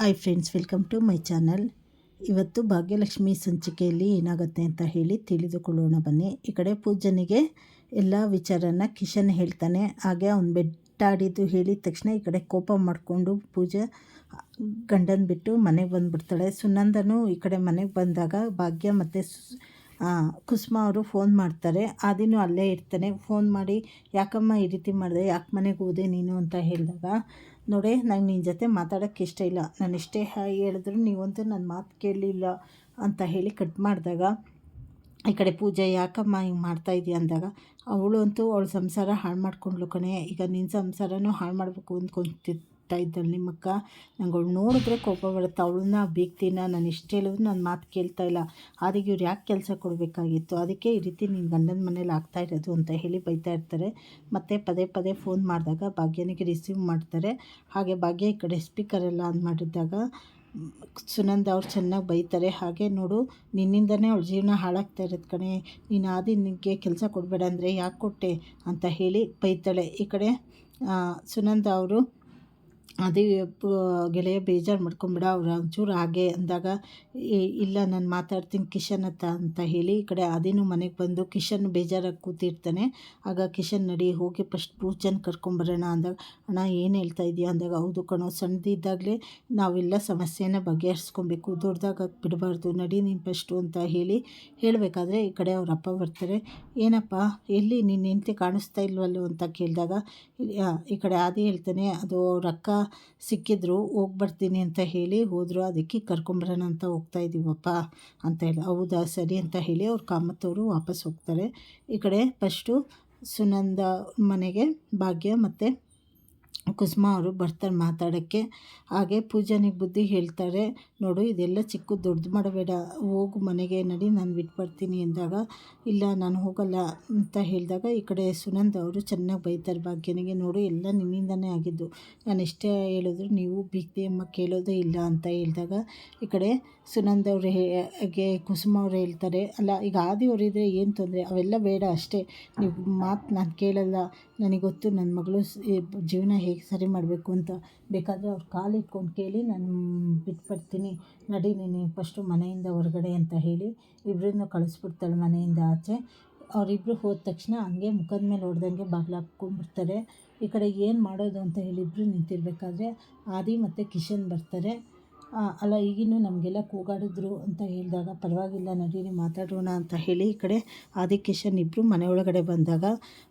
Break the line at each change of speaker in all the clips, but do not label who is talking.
Hi friends welcome to my channel ಇವತ್ತು ಭಾಗ್ಯಲಕ್ಷ್ಮಿ ಸಂಚಿಕೆಯಲ್ಲಿ ಏನಾಗುತ್ತೆ ಅಂತ ಹೇಳಿ ತಿಳಿದುಕೊಳ್ಳೋಣ ಬನ್ನಿ. ಈ ಕಡೆ ಪೂಜನಿಗೆ ಎಲ್ಲ ವಿಚಾರನ ಕಿಶನ್ ಹೇಳ್ತಾನೆ. ಹಾಗೆ ಅವ್ನು ಬೆಟ್ಟಾಡಿದ್ದು ಹೇಳಿದ ತಕ್ಷಣ ಈ ಕಡೆ ಕೋಪ ಮಾಡಿಕೊಂಡು ಪೂಜೆ ಗಂಡನ ಬಿಟ್ಟು ಮನೆಗೆ ಬಂದುಬಿಡ್ತಾಳೆ. ಸುನಂದನು ಈ ಕಡೆ ಮನೆಗೆ ಬಂದಾಗ ಭಾಗ್ಯ ಮತ್ತು ಕುಸುಮ ಅವರು ಫೋನ್ ಮಾಡ್ತಾರೆ. ಆದಿನೂ ಅಲ್ಲೇ ಇರ್ತಾನೆ. ಫೋನ್ ಮಾಡಿ, ಯಾಕಮ್ಮ ಈ ರೀತಿ ಮಾಡಿದೆ? ಯಾಕೆ ಮನೆಗೆ ಹೋದೆ ನೀನು? ಅಂತ ಹೇಳಿದಾಗ ನೋಡಿ, ನಂಗೆ ನಿನ್ನ ಜೊತೆ ಮಾತಾಡೋಕ್ಕೆ ಇಷ್ಟ ಇಲ್ಲ. ನಾನು ಎಷ್ಟೇ ಹೇಳಿದ್ರು ನೀವಂತೂ ನನ್ನ ಮಾತು ಕೇಳಲಿಲ್ಲ ಅಂತ ಹೇಳಿ ಕಟ್ ಮಾಡಿದಾಗ, ಈ ಕಡೆ ಪೂಜೆ, ಯಾಕಮ್ಮ ಹಿಂಗೆ ಮಾಡ್ತಾಯಿದ್ದೀಯ ಅಂದಾಗ ಅವಳು ಅಂತೂ ಅವಳು ಸಂಸಾರ ಹಾಳು ಮಾಡ್ಕೊಂಡ್ಲು ಕಣೆ. ಈಗ ನಿನ್ನ ಸಂಸಾರನೂ ಹಾಳು ಮಾಡಬೇಕು ಅಂದ್ಕೊಂತಿರ್ತಾ ಇದ್ದಳು ನಿಮ್ಮಕ್ಕ. ನಂಗೆ ಅವಳು ನೋಡಿದ್ರೆ ಕೋಪ ಬರುತ್ತೆ. ಅವಳನ್ನ ಬೀಗ್ತೀನ ನಾನು ಇಷ್ಟು ಹೇಳಿದ್ರು ನನ್ನ ಮಾತು ಕೇಳ್ತಾ ಇಲ್ಲ. ಅದಕ್ಕೆ ಇವ್ರು ಯಾಕೆ ಕೆಲಸ ಕೊಡಬೇಕಾಗಿತ್ತು? ಅದಕ್ಕೆ ಈ ರೀತಿ ನಿನ್ನ ಗಂಡನ ಮನೇಲಿ ಆಗ್ತಾ ಇರೋದು ಅಂತ ಹೇಳಿ ಬೈತಾ ಇರ್ತಾರೆ. ಮತ್ತು ಪದೇ ಪದೇ ಫೋನ್ ಮಾಡಿದಾಗ ಭಾಗ್ಯನಿಗೆ ರಿಸೀವ್ ಮಾಡ್ತಾರೆ. ಹಾಗೆ ಭಾಗ್ಯ ಈ ಕಡೆ ಸ್ಪೀಕರೆಲ್ಲ ಆನ್ ಮಾಡಿದಾಗ ಸುನಂದ ಅವ್ರು ಚೆನ್ನಾಗಿ ಬೈತಾರೆ. ಹಾಗೆ ನೋಡು, ನಿನ್ನಿಂದನೇ ಅವ್ಳ ಜೀವನ ಹಾಳಾಗ್ತಾ ಇರೋದು ಕಣೆ. ನೀನು ಆದಿ ನಿನಗೆ ಕೆಲಸ ಕೊಡಬೇಡ ಅಂದರೆ ಯಾಕೆ ಕೊಟ್ಟೆ? ಅಂತ ಹೇಳಿ ಬೈತಾಳೆ. ಈ ಕಡೆ ಸುನಂದ ಅವರು ಅದೇ ಗೆಳೆಯ ಬೇಜಾರು ಮಾಡ್ಕೊಂಬೇಡ, ಅವ್ರು ಒಂಚೂರು ಹಾಗೆ ಅಂದಾಗ ಇಲ್ಲ, ನಾನು ಮಾತಾಡ್ತೀನಿ ಕಿಶನ್ ಹತ್ತ ಅಂತ ಹೇಳಿ ಈ ಕಡೆ ಅದೇನು ಮನೆಗೆ ಬಂದು ಕಿಶನ್ ಬೇಜಾರಾಗಿ ಕೂತಿರ್ತಾನೆ. ಆಗ ಕಿಶನ್ ನಡಿ, ಹೋಗಿ ಫಸ್ಟ್ ಪೂಜನ್ ಕರ್ಕೊಂಬರೋಣ ಅಂದಾಗ, ಅಣ್ಣ, ಏನು ಹೇಳ್ತಾ ಇದೆಯಾ? ಅಂದಾಗ, ಹೌದು ಕಣೋ ಸಣ್ಣದಿದ್ದಾಗಲೇ ನಾವೆಲ್ಲ ಸಮಸ್ಯೆನ ಬಗೆಹರಿಸ್ಕೊಬೇಕು ದೊಡ್ಡದಾಗ ಬಿಡಬಾರ್ದು, ನಡಿ ನೀನು ಫಸ್ಟು ಅಂತ ಹೇಳಿ ಹೇಳಬೇಕಾದ್ರೆ ಈ ಕಡೆ ಅವ್ರ ಅಪ್ಪ ಬರ್ತಾರೆ. ಏನಪ್ಪ, ಎಲ್ಲಿ ನಿನ್ನ ಹೆಂಡತಿ ಕಾಣಿಸ್ತಾ ಇಲ್ವಲ್ಲೋ ಅಂತ ಕೇಳಿದಾಗ ಈ ಕಡೆ ಆದಿ ಹೇಳ್ತಾನೆ, ಅದು ರಕ್ಕ ಸಿಕ್ಕಿದ್ರು ಹೋಗಿ ಬರ್ತೀನಿ ಅಂತ ಹೇಳಿ ಹೋದರು, ಅದಕ್ಕೆ ಕರ್ಕೊಂಬರೋಣ ಅಂತ ಹೋಗ್ತಾ ಇದ್ದೀವಪ್ಪ ಅಂತ ಹೇಳಿ. ಹೌದಾ, ಸರಿ ಅಂತ ಹೇಳಿ ಅವ್ರು ಕಾಮತ್ತವರು ವಾಪಸ್ ಹೋಗ್ತಾರೆ. ಈ ಕಡೆ ಫಸ್ಟು ಸುನಂದ ಮನೆಗೆ ಭಾಗ್ಯ ಮತ್ತು ಕುಸುಮ ಅವರು ಬರ್ತಾರೆ ಮಾತಾಡೋಕ್ಕೆ. ಹಾಗೆ ಪೂಜನಿಗೆ ಬುದ್ಧಿ ಹೇಳ್ತಾರೆ, ನೋಡು, ಇದೆಲ್ಲ ಚಿಕ್ಕ ದೊಡ್ಡದು ಮಾಡಬೇಡ. ಹೋಗು ಮನೆಗೆ, ನಡಿ, ನಾನು ಬಿಟ್ಟು ಬರ್ತೀನಿ ಎಂದಾಗ, ಇಲ್ಲ, ನಾನು ಹೋಗಲ್ಲ ಅಂತ ಹೇಳಿದಾಗ, ಈ ಕಡೆ ಸುನಂದ ಅವರು ಚೆನ್ನಾಗಿ ಬೈತಾರೆ ಭಾಗ್ಯನಿಗೆ, ನೋಡು, ಎಲ್ಲ ನಿನ್ನಿಂದನೇ ಆಗಿದ್ದು. ನಾನು ಇಷ್ಟೇ ಹೇಳಿದ್ರು ನೀವು ಬೀಗ್ತಿ ಅಮ್ಮ ಕೇಳೋದೇ ಇಲ್ಲ ಅಂತ ಹೇಳಿದಾಗ, ಈ ಕಡೆ ಸುನಂದ ಅವರು ಹೇಗೆ ಕುಸುಮ ಅವರು ಹೇಳ್ತಾರೆ, ಅಲ್ಲ, ಈಗ ಆದಿಯವರಿದ್ರೆ ಏನು ತೊಂದರೆ? ಅವೆಲ್ಲ ಬೇಡ ಅಷ್ಟೇ. ನೀವು ಮಾತು ನಾನು ಕೇಳಲ್ಲ. ನನಗೆ ಗೊತ್ತು ನನ್ನ ಮಗಳು ಜೀವನ ಹೇಗೆ ಸರಿ ಮಾಡಬೇಕು ಅಂತ. ಬೇಕಾದರೆ ಅವ್ರು ಕಾಲು ಇಟ್ಕೊಂಡು ಕೇಳಿ ನಾನು ಬಿಟ್ಬಿಡ್ತೀನಿ ನಡಿ ನೀನು ಫಸ್ಟು ಮನೆಯಿಂದ ಹೊರಗಡೆ ಅಂತ ಹೇಳಿ ಇಬ್ಬರನ್ನು ಕಳಿಸ್ಬಿಡ್ತಾಳೆ ಮನೆಯಿಂದ ಆಚೆ. ಅವರಿಬ್ಬರು ಹೋದ ತಕ್ಷಣ ಹಂಗೆ ಮುಖದ ಮೇಲೆ ಹೊಡೆದಂಗೆ ಬಾಗಿಲು ಹಾಕ್ಕೊಂಡ್ಬಿಡ್ತಾರೆ. ಈ ಕಡೆ ಏನು ಮಾಡೋದು ಅಂತ ಹೇಳಿ ಇಬ್ಬರು ನಿಂತಿರ್ಬೇಕಾದ್ರೆ ಆದಿ ಮತ್ತು ಕಿಶನ್ ಬರ್ತಾರೆ. ಅಲ್ಲ, ಈಗಿನ್ನೂ ನಮಗೆಲ್ಲ ಕೂಗಾಡಿದ್ರು ಅಂತ ಹೇಳಿದಾಗ ಪರವಾಗಿಲ್ಲ ನಡೀರಿ ಮಾತಾಡೋಣ ಅಂತ ಹೇಳಿ ಈ ಕಡೆ ಆದಿಕೇಶನ್ ಇಬ್ಬರು ಮನೆ ಒಳಗಡೆ ಬಂದಾಗ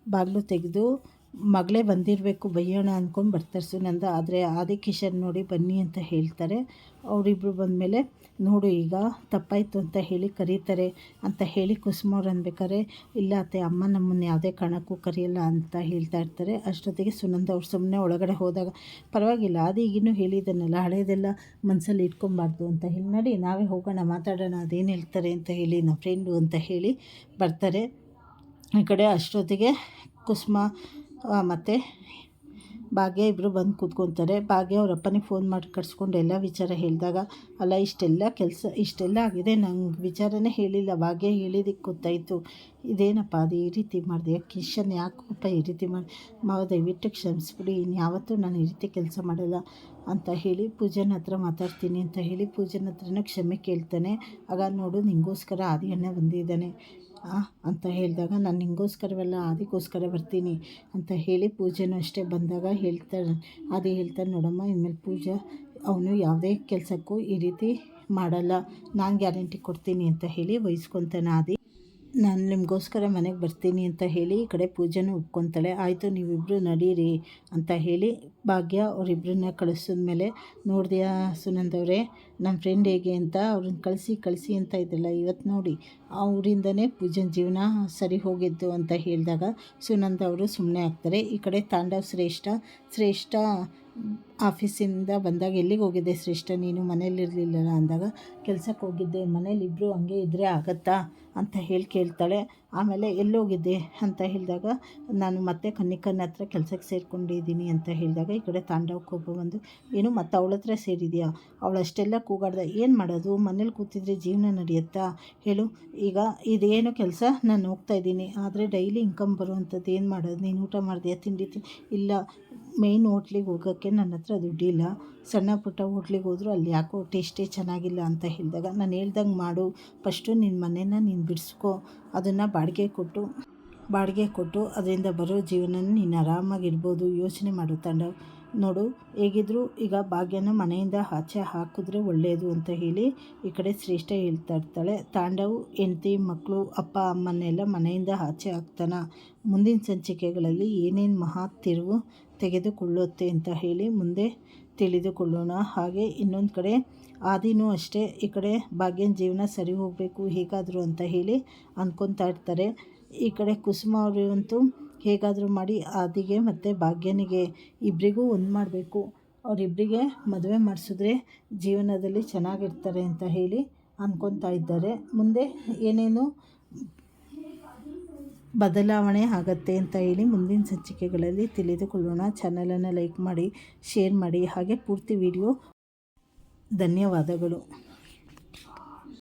ಬಾಗಿಲು ತೆಗೆದು ಮಗಳೇ ಬಂದಿರಬೇಕು, ಬೈಯೋಣ ಅಂದ್ಕೊಂಡು ಬರ್ತಾರೆ ಸುನಂದ. ಆದರೆ ಆದಿಕಿಶನ್ ನೋಡಿ ಬನ್ನಿ ಅಂತ ಹೇಳ್ತಾರೆ. ಅವರಿಬ್ಬರು ಬಂದಮೇಲೆ ನೋಡು ಈಗ ತಪ್ಪಾಯಿತು ಅಂತ ಹೇಳಿ ಕರೀತಾರೆ. ಅಂತ ಹೇಳಿ ಕುಸುಮವ್ರು ಅನ್ಬೇಕಾರೆ ಇಲ್ಲ ಅತ್ತೆ, ಅಮ್ಮ ನಮ್ಮನ್ನು ಯಾವುದೇ ಕಾರಣಕ್ಕೂ ಕರೆಯಲ್ಲ ಅಂತ ಹೇಳ್ತಾ ಇರ್ತಾರೆ. ಅಷ್ಟೊತ್ತಿಗೆ ಸುನಂದ ಅವ್ರು ಸುಮ್ಮನೆ ಒಳಗಡೆ ಹೋದಾಗ, ಪರವಾಗಿಲ್ಲ ಅದು ಈಗಿನೂ ಹೇಳಿದ್ದನ್ನಲ್ಲ ಹಳೆಯದೆಲ್ಲ ಮನಸ್ಸಲ್ಲಿ ಇಟ್ಕೊಬಾರ್ದು ಅಂತ ಹೇಳಿ, ನಡಿ, ನಾವೇ ಹೋಗೋಣ, ಮಾತಾಡೋಣ, ಅದೇನು ಹೇಳ್ತಾರೆ ಅಂತ ಹೇಳಿ ನಮ್ಮ ಫ್ರೆಂಡು ಅಂತ ಹೇಳಿ ಬರ್ತಾರೆ. ಈ ಕಡೆ ಅಷ್ಟೊತ್ತಿಗೆ ಕುಸುಮ ಮತ್ತು ಭಾಗ್ಯ ಇಬ್ಬರು ಬಂದು ಕೂತ್ಕೊತಾರೆ. ಭಾಗ್ಯ ಅವ್ರ ಅಪ್ಪನಿಗೆ ಫೋನ್ ಮಾಡಿ ಕರ್ಸ್ಕೊಂಡು ಎಲ್ಲ ವಿಚಾರ ಹೇಳಿದಾಗ, ಅಲ್ಲ, ಇಷ್ಟೆಲ್ಲ ಕೆಲಸ, ಇಷ್ಟೆಲ್ಲ ಆಗಿದೆ. ನಂಗೆ ವಿಚಾರನೇ ಹೇಳಿಲ್ಲ. ಭಾಗ್ಯ ಹೇಳಿದಕ್ಕೆ ಗೊತ್ತಾಯಿತು. ಇದೇನಪ್ಪ, ಅದು ಈ ರೀತಿ ಮಾಡಿದೆ. ಕಿಶನ್ ಯಾಕಪ್ಪ ಈ ರೀತಿ ಮಾಡಿ, ಮಾವ ದಯವಿಟ್ಟು ಕ್ಷಮಿಸ್ಬಿಡಿ. ಇನ್ಯಾವತ್ತೂ ನಾನು ಈ ರೀತಿ ಕೆಲಸ ಮಾಡಲ್ಲ ಅಂತ ಹೇಳಿ ಪೂಜನ ಹತ್ರ ಮಾತಾಡ್ತೀನಿ ಅಂತ ಹೇಳಿ ಪೂಜನ ಹತ್ರನೂ ಕ್ಷಮೆ ಕೇಳ್ತಾನೆ. ಆಗ ನೋಡು, ನಿಂಗೋಸ್ಕರ ಆದಿ ಅಣ್ಣ ಬಂದಿದ್ದಾನೆ. ಅಂತ ಹೇಳಿದಾಗ ನಾನು ನಿಂಗೋಸ್ಕರವೆಲ್ಲ ಅದಕ್ಕೋಸ್ಕರ ಬರ್ತೀನಿ ಅಂತ ಹೇಳಿ ಪೂಜೆನೂ ಅಷ್ಟೇ ಬಂದಾಗ ಹೇಳ್ತಾರೆ ಅದು ಹೇಳ್ತಾರೆ ನೋಡಮ್ಮ, ಇನ್ಮೇಲೆ ಪೂಜೆ ಅವನು ಯಾವುದೇ ಕೆಲಸಕ್ಕೂ ಈ ರೀತಿ ಮಾಡಲ್ಲ. ನಾನು ಗ್ಯಾರಂಟಿ ಕೊಡ್ತೀನಿ ಅಂತ ಹೇಳಿ ವಹಿಸ್ಕೊತಾನೆ ಆದಿ. ನಾನು ನಿಮಗೋಸ್ಕರ ಮನೆಗೆ ಬರ್ತೀನಿ ಅಂತ ಹೇಳಿ ಈ ಕಡೆ ಪೂಜೆನೂ ಒಪ್ಕೊತಾಳೆ. ಆಯಿತು ನೀವಿಬ್ಬರು ನಡೀರಿ ಅಂತ ಹೇಳಿ ಭಾಗ್ಯ ಅವರಿಬ್ಬರನ್ನ ಕಳಿಸಿದ್ಮೇಲೆ, ನೋಡಿದೆಯಾ ಸುನಂದವರೇ ನಮ್ಮ ಫ್ರೆಂಡ್ ಹೇಗೆ ಅಂತ ಅವ್ರನ್ನ ಕಳಿಸಿ ಕಳಿಸಿ ಅಂತ ಇದ್ದಲ್ಲ ಇವತ್ತು ನೋಡಿ, ಅವರಿಂದನೇ ಪೂಜನ್ ಜೀವನ ಸರಿ ಹೋಗಿದ್ದು ಅಂತ ಹೇಳಿದಾಗ ಸುನಂದ ಅವರು ಸುಮ್ಮನೆ ಆಗ್ತಾರೆ. ಈ ಕಡೆ ತಾಂಡವ್ ಶ್ರೇಷ್ಠ ಶ್ರೇಷ್ಠ ಆಫೀಸಿಂದ ಬಂದಾಗ ಎಲ್ಲಿಗೆ ಹೋಗಿದ್ದೆ? ಶ್ರೇಷ್ಠ, ನೀನು ಮನೇಲಿರಲಿಲ್ಲಲ್ಲ ಅಂದಾಗ, ಕೆಲ್ಸಕ್ಕೆ ಹೋಗಿದ್ದೆ. ಮನೇಲಿ ಇಬ್ಬರು ಹಂಗೆ ಇದ್ದರೆ ಆಗತ್ತಾ ಅಂತ ಹೇಳಿ ಕೇಳ್ತಾಳೆ. ಆಮೇಲೆ ಎಲ್ಲೋಗಿದ್ದೆ ಅಂತ ಹೇಳಿದಾಗ, ನಾನು ಮತ್ತೆ ಕನ್ನಿಕನ ಹತ್ರ ಕೆಲಸಕ್ಕೆ ಸೇರಿಕೊಂಡಿದ್ದೀನಿ ಅಂತ ಹೇಳಿದಾಗ, ಈ ಕಡೆ ತಾಂಡವಕ್ಕೆ ಬಂದು, ಏನು ಮತ್ತೆ ಅವಳ ಹತ್ರ ಸೇರಿದೆಯಾ? ಅವಳಷ್ಟೆಲ್ಲ ಕೂಗಾಡ್ದೆ ಕೂಗಾಡ್ದ, ಏನು ಮಾಡೋದು? ಮನೇಲಿ ಕೂತಿದ್ರೆ ಜೀವನ ನಡೆಯುತ್ತಾ? ಹೇಳು. ಈಗ ಇದೇನು ಕೆಲಸ? ನಾನು ಹೋಗ್ತಾ ಇದ್ದೀನಿ. ಆದರೆ ಡೈಲಿ ಇನ್ಕಮ್ ಬರುವಂಥದ್ದು ಏನು ಮಾಡೋದು? ನೀನು ಊಟ ಮಾಡಿದೆಯಾ? ತಿಂಡಿ ಇಲ್ಲ. ಮೇಯ್ನ್ ಹೋಟ್ಲಿಗೆ ಹೋಗೋಕ್ಕೆ ನನ್ನ ಹತ್ರ ದುಡ್ಡಿಲ್ಲ ಸಣ್ಣ ಪುಟ್ಟ ಹೋಟ್ಲಿಗೆ ಹೋದರೂ ಅಲ್ಲಿ ಯಾಕೋ ಟೇಸ್ಟೇ ಚೆನ್ನಾಗಿಲ್ಲ ಅಂತ ಹೇಳಿದಾಗ, ನಾನು ಹೇಳ್ದಂಗೆ ಮಾಡು. ಫಸ್ಟು ನಿನ್ನ ಮನೇನ ನೀನು ಬಿಡಿಸ್ಕೊ. ಅದನ್ನು ಬಾಡಿಗೆ ಕೊಟ್ಟು ಬಾಡಿಗೆ ಕೊಟ್ಟು ಅದರಿಂದ ಬರೋ ಜೀವನ ನೀನು ಆರಾಮಾಗಿರ್ಬೋದು. ಯೋಚನೆ ಮಾಡು ತಂಡ. ನೋಡು, ಹೇಗಿದ್ರು ಈಗ ಭಾಗ್ಯನ ಮನೆಯಿಂದ ಆಚೆ ಹಾಕಿದ್ರೆ ಒಳ್ಳೆಯದು ಅಂತ ಹೇಳಿ ಈ ಕಡೆ ಶ್ರೇಷ್ಠ ಹೇಳ್ತಾ ಇರ್ತಾಳೆ ತಾಂಡವ್, ಹೆಂಡತಿ ಮಕ್ಕಳು ಅಪ್ಪ, ಅಮ್ಮನೆಲ್ಲ ಮನೆಯಿಂದ ಆಚೆ ಹಾಕ್ತಾನ ಮುಂದಿನ ಸಂಚಿಕೆಗಳಲ್ಲಿ ಏನೇನು ಮಹಾ ತಿರುವು ತೆಗೆದುಕೊಳ್ಳುತ್ತೆ ಅಂತ ಹೇಳಿ ಮುಂದೆ ತಿಳಿದುಕೊಳ್ಳೋಣ. ಹಾಗೆ ಇನ್ನೊಂದು ಕಡೆ, ಆದಿನೂ ಅಷ್ಟೇ, ಈ ಕಡೆ ಭಾಗ್ಯನ ಜೀವನ ಸರಿ ಹೋಗಬೇಕು, ಹೇಗಾದರೂ ಅಂತ ಹೇಳಿ ಅಂದ್ಕೊತಾ ಇರ್ತಾರೆ. ಈ ಕಡೆ ಕುಸುಮ ಅವರಿಗಂತೂ ಹೇಗಾದರೂ ಮಾಡಿ ಆದಿಗೆ ಮತ್ತು ಭಾಗ್ಯನಿಗೆ ಇಬ್ಬರಿಗೂ ಒಂದು ಮಾಡಬೇಕು. ಅವರಿಬ್ಬರಿಗೆ ಮದುವೆ ಮಾಡಿಸಿದ್ರೆ ಜೀವನದಲ್ಲಿ ಚೆನ್ನಾಗಿರ್ತಾರೆ ಅಂತ ಹೇಳಿ ಅಂದ್ಕೊತಾ ಇದ್ದಾರೆ. ಮುಂದೆ ಏನೇನು ಬದಲಾವಣೆ ಆಗತ್ತೆ ಅಂತ ಹೇಳಿ ಮುಂದಿನ ಸಂಚಿಕೆಗಳಲ್ಲಿ ತಿಳಿದುಕೊಳ್ಳೋಣ. ಚಾನಲನ್ನು ಲೈಕ್ ಮಾಡಿ, ಶೇರ್ ಮಾಡಿ, ಹಾಗೆ ಪೂರ್ತಿ ವಿಡಿಯೋ. ಧನ್ಯವಾದಗಳು.